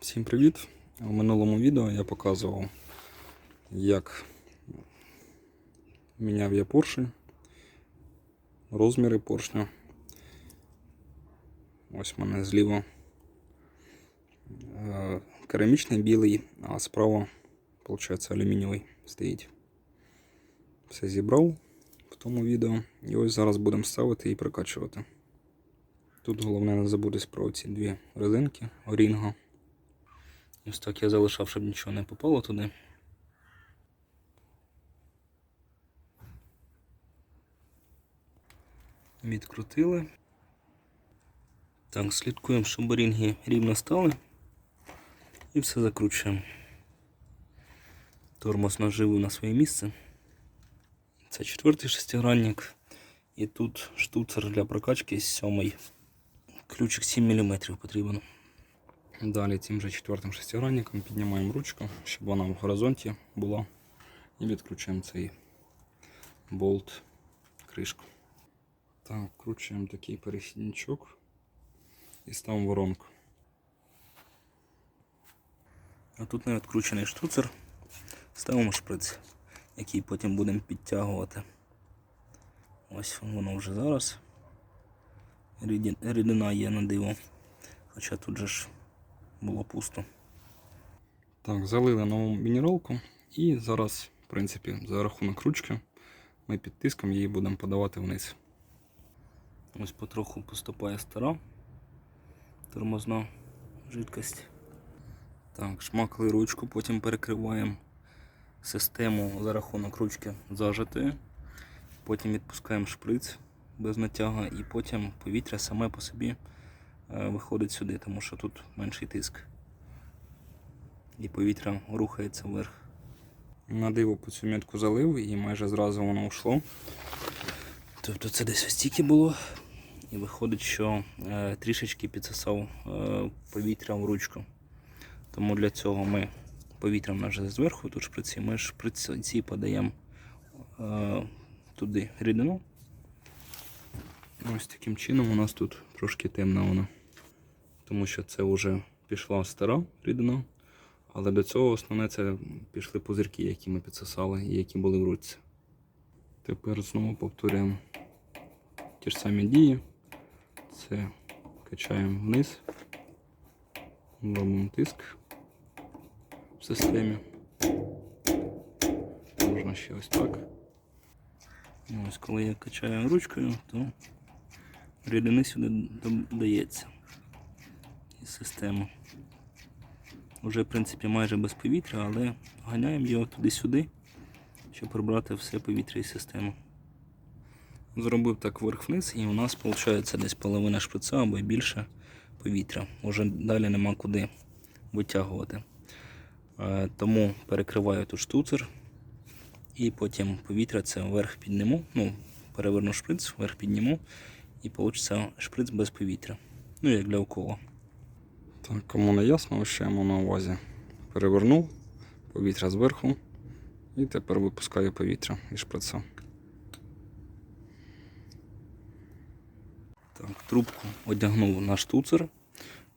Всім привіт! У минулому відео я показував, як міняв я поршень, розміри поршня. Ось в мене зліва е, керамічний білий, а справа, виходить, алюмінієвий стоїть. Все зібрав в тому відео. І ось зараз будемо ставити і прикачувати. Тут головне не забутись про ці дві резинки Орінго. Ось так я залишав, щоб нічого не попало туди. Відкрутили. Так, слідкуємо, щоб борінги рівно стали. І все закручуємо. Тормоз наживив на своє місце. Це четвертий шестигранник. І тут штуцер для прокачки сьомий. Ключик 7 мм потрібен. Далі цим же четвертим шестигранником піднімаємо ручку, щоб вона в горизонті була. І відкручуємо цей болт, кришку. Так, кручуємо такий перехідничок і ставимо воронку. А тут не відкручений штуцер. Ставимо шприц, який потім будемо підтягувати. Ось воно вже зараз. Рідина є на диво. Хоча тут же ж було пусто. Так, залили нову мінералку і зараз, в принципі, за рахунок ручки ми під тиском її будемо подавати вниз. Ось потроху поступає стара тормозна жидкость. Так, шмакали ручку, потім перекриваємо систему за рахунок ручки зажатої. Потім відпускаємо шприц без натяга і потім повітря саме по собі виходить сюди, тому що тут менший тиск. І повітря рухається вверх. На диво по цю метку залив і майже зразу воно йшло. Тобто це десь ось стільки було. І виходить, що е, трішечки підсосав е, повітря в ручку. Тому для цього ми повітрям наже зверху, тут шприці, ми шприці подаємо е, туди рідину. Ось таким чином у нас тут трошки темна вона. Тому що це вже пішла стара рідина. Але до цього основне це пішли пузирки, які ми підсосали і які були в ручці. Тепер знову повторюємо ті ж самі дії. Це качаємо вниз, робимо тиск в системі. Можна ще ось так. І Ось коли я качаю ручкою, то рідини сюди додається із системи. Уже, в принципі, майже без повітря, але ганяємо його туди-сюди, щоб прибрати все повітря із системи. Зробив так вверх-вниз, і у нас виходить десь половина шприца або більше повітря. Уже далі нема куди витягувати. Е, Тому перекриваю тут штуцер і потім повітря це вверх підніму, ну, переверну шприц, вверх підніму і вийде шприц без повітря. Ну, як для укола. Так, кому не ясно, що я мав на увазі. Перевернув повітря зверху і тепер випускаю повітря із шприца. Так, трубку одягнув на штуцер,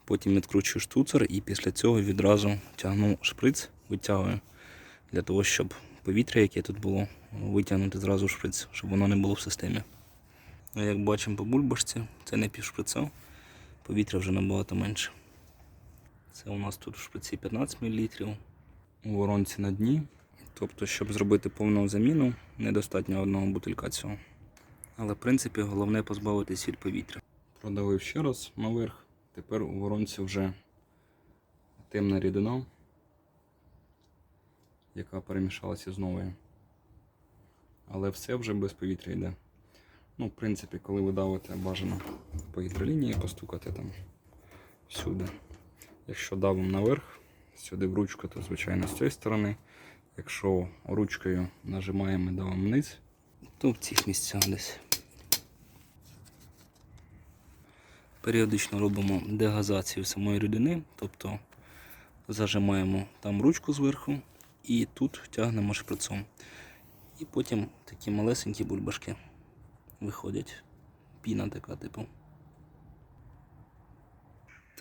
потім відкручую штуцер і після цього відразу тягну шприц, витягую для того, щоб повітря, яке тут було, витягнути зразу шприц, щоб воно не було в системі. А Як бачимо по бульбашці, це не пів шприца, повітря вже набагато менше. Це у нас тут в шприці 15 мл. У воронці на дні. Тобто, щоб зробити повну заміну, недостатньо одного бутилька цього. Але в принципі головне позбавитись від повітря. Продавив ще раз наверх. Тепер у воронці вже темна рідина, яка перемішалася з новою. Але все вже без повітря йде. Ну, в принципі, коли ви давите, бажано по гідролінії постукати там всюди. Якщо давимо наверх, сюди в ручку, то звичайно з цієї сторони. Якщо ручкою нажимаємо і давимо вниз, то в цих місцях десь. Періодично робимо дегазацію самої рідини, тобто зажимаємо там ручку зверху і тут тягнемо шприцом. І потім такі малесенькі бульбашки виходять. Піна така типу.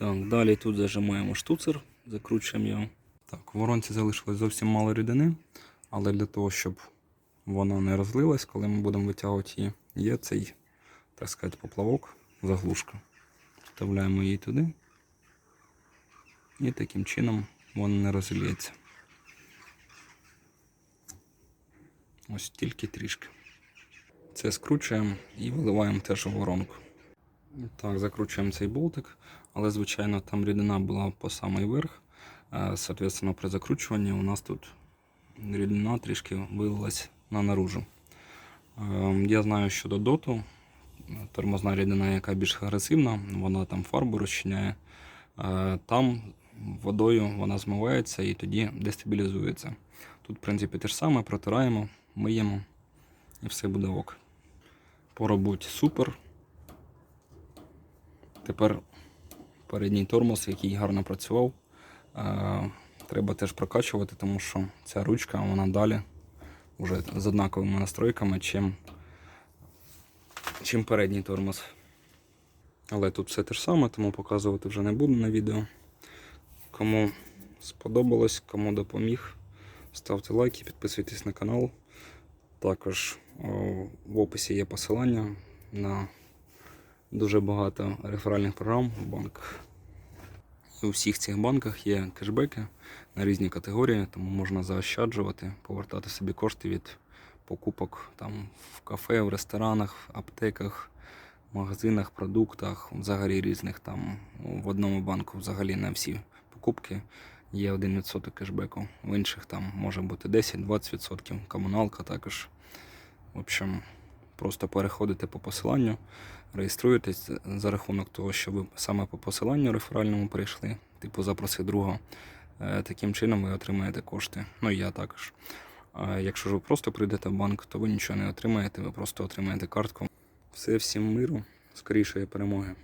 Так, далі тут зажимаємо штуцер закручуємо його. Так, в воронці залишилось зовсім мало рідини, але для того, щоб вона не розлилась, коли ми будемо витягувати її, є цей, так сказати, поплавок, заглушка. Вставляємо її туди. І таким чином вона не розліється. Ось тільки трішки. Це скручуємо і виливаємо теж у воронку. Так, закручуємо цей болтик, але звичайно там рідина була по самий верх. Е, Соответственно, при закручуванні у нас тут рідина трішки вилилась на наружу. Е, Я знаю щодо доту, тормозна рідина, яка більш агресивна, вона там фарбу розчиняє. Е, Там водою вона змивається і тоді дестабілізується. Тут, в принципі, те ж саме, протираємо, миємо і все буде ок. По роботі супер. Тепер передній тормоз, який гарно працював, е, треба теж прокачувати, тому що ця ручка вона далі вже з однаковими настройками, чим, чим передній тормоз. Але тут все те ж саме, тому показувати вже не буду на відео. Кому сподобалось, кому допоміг, ставте лайки, підписуйтесь на канал. Також в описі є посилання на дуже багато реферальних програм в банках. У всіх цих банках є кешбеки на різні категорії, тому можна заощаджувати, повертати собі кошти від покупок там, в кафе, в ресторанах, в аптеках, магазинах, продуктах, взагалі різних там в одному банку взагалі на всі покупки є 1% кешбеку, в інших там може бути 10-20%, комуналка також. В общем, просто переходите по посиланню, реєструєтесь за рахунок того, що ви саме по посиланню реферальному прийшли, типу запроси друга. Е, Таким чином ви отримаєте кошти. Ну і я також. А якщо ж ви просто прийдете в банк, то ви нічого не отримаєте, ви просто отримаєте картку. Все, всім миру, скорішої перемоги.